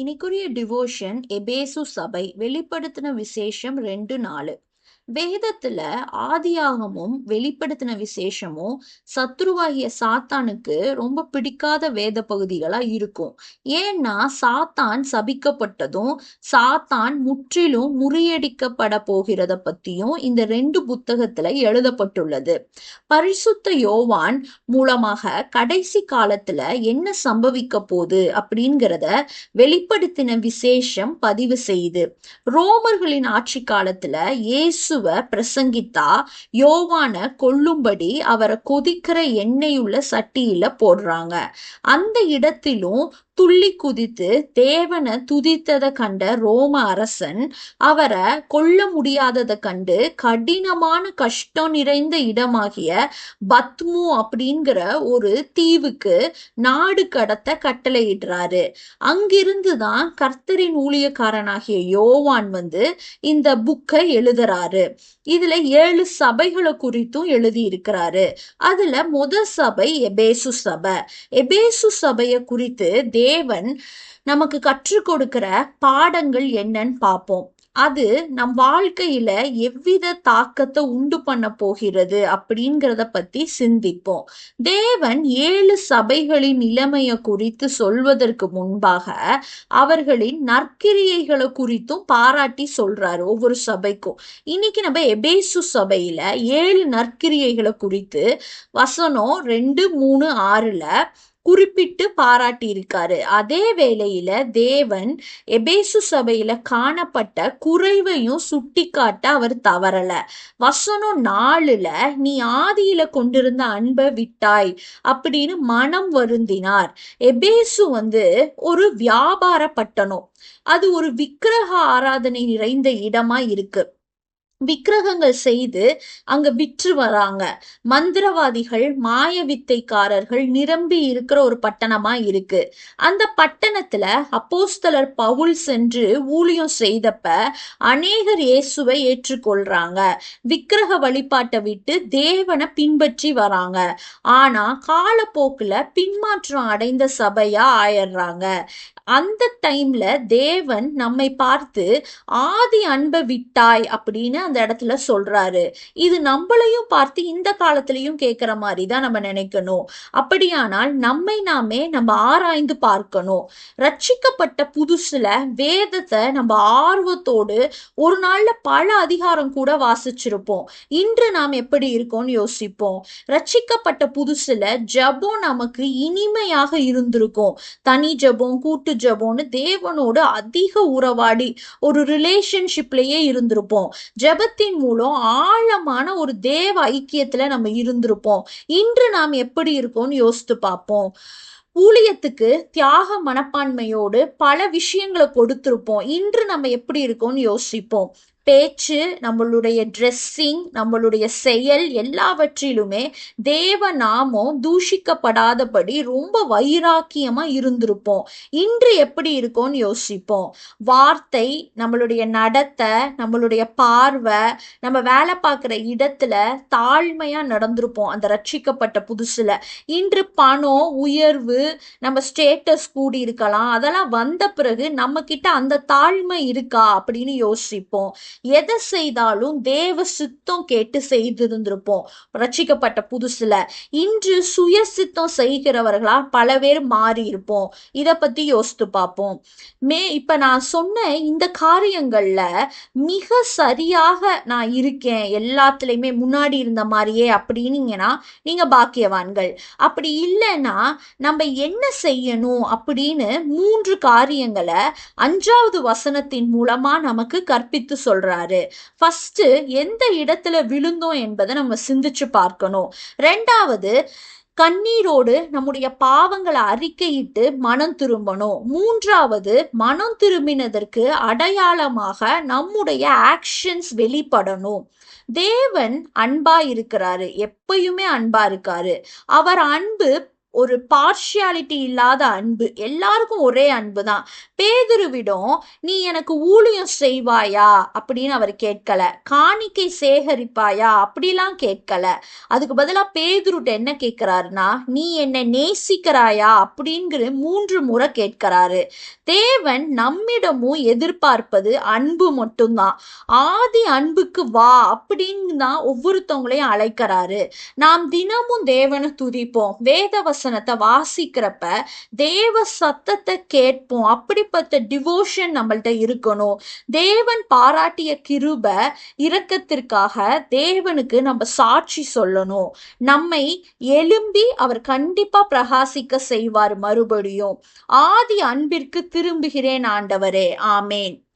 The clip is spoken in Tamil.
இன்னைக்குரிய டிவோஷன் எபேசு சபை வெளிப்படுத்தின விசேஷம் ரெண்டு நாலு. வேதத்துல ஆதியாகமும் வெளிப்படுத்தின விசேஷமும் சத்ருவாகிய சாத்தானுக்கு ரொம்ப பிடிக்காத வேத பகுதிகளா இருக்கும். ஏன்னா சாத்தான் சபிக்கப்பட்டதும் சாத்தான் முற்றிலும் முறியடிக்கப்பட போகிறத பத்தியும் இந்த ரெண்டு புத்தகத்துல எழுதப்பட்டுள்ளது. பரிசுத்த யோவான் மூலமாக கடைசி காலத்துல என்ன சம்பவிக்க போகுது அப்படிங்கிறத வெளிப்படுத்தின விசேஷம் பதிவு செய்து ரோமர்களின் ஆட்சி காலத்துல இயேசுவ பிரசங்கித்தா யோவான கொல்லும்படி அவரை கொதிக்கிற எண்ணெயுள்ள சட்டியில போடுறாங்க. அந்த இடத்திலும் துள்ளி குதித்து தேவனை துதித்ததை கண்ட ரோம அரசன் அவரை கொல்ல முடியாததை கண்டு கடினமான கஷ்டம் நிறைந்த இடமாகிய பத்மு அப்படிங்கிற ஒரு தீவுக்கு நாடு கடத்த கட்டளையிடுறாரு. அங்கிருந்து தான் கர்த்தரின் ஊழியக்காரனாகிய யோவான் வந்து இந்த புக்கை எழுதுறாரு. இதுல ஏழு சபைகளை குறித்தும் எழுதி இருக்கிறாரு அதுல முத சபை எபேசு சபை. எபேசு சபையை குறித்து தேவன் நமக்கு கற்றுக் கொடுக்கிற பாடங்கள் என்னன்னு பார்ப்போம். அது நம் வாழ்க்கையில எவ்வித தாக்கத்தை உண்டு பண்ண போகிறது அப்படிங்கிறத பத்தி சிந்திப்போம். தேவன் ஏழு சபைகளின் நிலைமைய குறித்து சொல்வதற்கு முன்பாக அவர்களின் நற்கிரியைகளை குறித்தும் பாராட்டி சொல்றாரு ஒவ்வொரு சபைக்கும். இன்னைக்கு நம்ம எபேசு சபையில ஏழு நற்கிரியைகளை குறித்து வசனம் ரெண்டு மூணு ஆறுல குறிப்பிட்டு பாராட்டியிருக்காரு. அதே வேளையில தேவன் எபேசு சபையில காணப்பட்ட குறைவையும் சுட்டிக்காட்ட அவர் தவறல. வசனம் நாலுல நீ ஆதியில கொண்டிருந்த அன்பை விட்டாய் அப்படின்னு மனம் வருந்தினார். எபேசு வந்து ஒரு வியாபார பட்டணம். அது ஒரு விக்கிரக ஆராதனை நிறைந்த இடமா இருக்கு. விக்கிரகங்கள் செய்து அங்க விற்று வராங்க. மந்திரவாதிகள் மாய வித்தைக்காரர்கள் நிரம்பி இருக்கிற ஒரு பட்டணமா இருக்கு. அந்த பட்டணத்துல அப்போஸ்தலர் பவுல் சென்று ஊழியம் செய்தப்ப அநேகர் இயேசுவை ஏற்றுக்கொள்றாங்க. விக்கிரக வழிபாட்டை விட்டு தேவனை பின்பற்றி வராங்க. ஆனா காலப்போக்குல பின்மாற்றம் அடைந்த சபையா ஆயிடுறாங்க. அந்த டைம்ல தேவன் நம்மை பார்த்து ஆதி அன்பை விட்டாய் அப்படின்னு அந்த இடத்துல சொல்றாரு. இது நம்மளையும் பார்த்து இந்த காலத்திலையும் கேட்கிற மாதிரி தான் நம்ம நினைக்கணும். அப்படியானால் நம்மை நாமே நம்ம ஆராய்ந்து பார்க்கணும். ரட்சிக்கப்பட்ட புதுசுல வேதத்தை நம்ம ஆர்வத்தோடு ஒரு நாள்ல பல அதிகாரம் கூட வாசிச்சிருப்போம். இன்று நாம் எப்படி இருக்கோம்னு யோசிப்போம். ரட்சிக்கப்பட்ட புதுசுல ஜபம் நமக்கு இனிமையாக இருந்திருக்கும். தனி ஜபம் கூட்டு ஜபம்னு தேவனோட அதிக உறவாடி ஒரு ரிலேஷன்ஷிப்லயே இருந்திருப்போம். ஜபத்தின் மூலம் ஆழமான ஒரு தேவ ஐக்கியத்துல நம்ம இருந்திருப்போம். இன்று நாம் எப்படி இருக்கோம்னு யோசித்து பார்ப்போம். ஊழியத்துக்கு தியாக மனப்பான்மையோடு பல விஷயங்களை கொடுத்திருப்போம். இன்று நம்ம எப்படி இருக்கோம்னு யோசிப்போம். பேச்சு நம்மளுடைய ட்ரெஸ்ஸிங் நம்மளுடைய செயல் எல்லாவற்றிலுமே தேவ நாமம் தூஷிக்கப்படாதபடி ரொம்ப வைராக்கியமா இருந்திருப்போம். இன்று எப்படி இருக்கோம்னு யோசிப்போம். வார்த்தை நம்மளுடைய நடத்தை நம்மளுடைய பார்வை நம்ம வேலை பார்க்குற இடத்துல தாழ்மையா நடந்திருப்போம் அந்த ரட்சிக்கப்பட்ட புதுசுல. இன்று பணம் உயர்வு நம்ம ஸ்டேட்டஸ் கூடி இருக்கலாம். அதெல்லாம் வந்த பிறகு நம்ம கிட்ட அந்த தாழ்மை இருக்கா அப்படின்னு யோசிப்போம். எதை செய்தாலும் தேவ சித்தம் கேட்டு செய்திருந்திருப்போம். ரட்சிக்கப்பட்ட புதுசுல இன்று சுய சித்தம் செய்கிறவர்களா பல பேர் மாறி இருப்போம் இதை பத்தி யோசித்து பார்ப்போம். மே இப்ப நான் சொன்ன இந்த காரியங்கள்ல மிக சரியாக நான் இருக்கேன். எல்லாத்துலயுமே முன்னாடி இருந்த மாதிரியே அப்படின்னீங்கன்னா நீங்க பாக்கியவான்கள். அப்படி இல்லைன்னா நம்ம என்ன செய்யணும் அப்படின்னு மூன்று காரியங்களை அஞ்சாவது வசனத்தின் மூலமா நமக்கு கற்பித்து சொல்றாரு. ஃபர்ஸ்ட் எந்த இடத்துல விழுந்தோம் என்பதை நம்ம சிந்திச்சு பார்க்கணும். ரெண்டாவது கண்ணீரோடு நம்முடைய பாவங்களை அறிக்கையிட்டு மனம் திரும்பணும். மூன்றாவது மனம் திரும்பினதற்கு அடையாளமாக நம்முடைய ஆக்ஷன்ஸ் வெளிப்படணும். தேவன் அன்பா இருக்கிறாரு. எப்பயுமே அன்பா இருக்காரு. அவர் அன்பு ஒரு பார்ஷியாலிட்டி இல்லாத அன்பு. எல்லாருக்கும் ஒரே அன்பு தான் பேதுருவிடம் நீ எனக்கு ஊழியம் செய்வாயா? அப்படின்னு அவர் கேட்கல. காணிக்கை சேகரிப்பாயா? அப்படிலாம் கேட்கல. அதுக்கு பதிலாக பேதுருட்ட என்ன கேட்கிறாருன்னா நீ என்னை நேசிக்கிறாயா? அப்படிங்கிற மூன்று முறை கேட்கிறாரு. தேவன் நம்மிடமும் எதிர்பார்ப்பது அன்பு மட்டும்தான். ஆதி அன்புக்கு வா அப்படின்னு தான் ஒவ்வொருத்தவங்களையும் அழைக்கிறாரு. நாம் தினமும் தேவனை துதிப்போம். வேத வசனத்தை வாசிக்கிறப்ப தேவ சத்தத்தை கேட்போம். அப்படிப்பட்ட டிவோஷன் நம்மள்ட்ட இருக்கணும். தேவன் பாராட்டிய கிருப இரக்கத்திற்காக தேவனுக்கு நம்ம சாட்சி சொல்லணும். நம்மை எழும்பி அவர் கண்டிப்பா பிரகாசிக்க செய்வார் மறுபடியும். ஆதி அன்பிற்கு திரும்புகிறேன் ஆண்டவரே. ஆமேன்.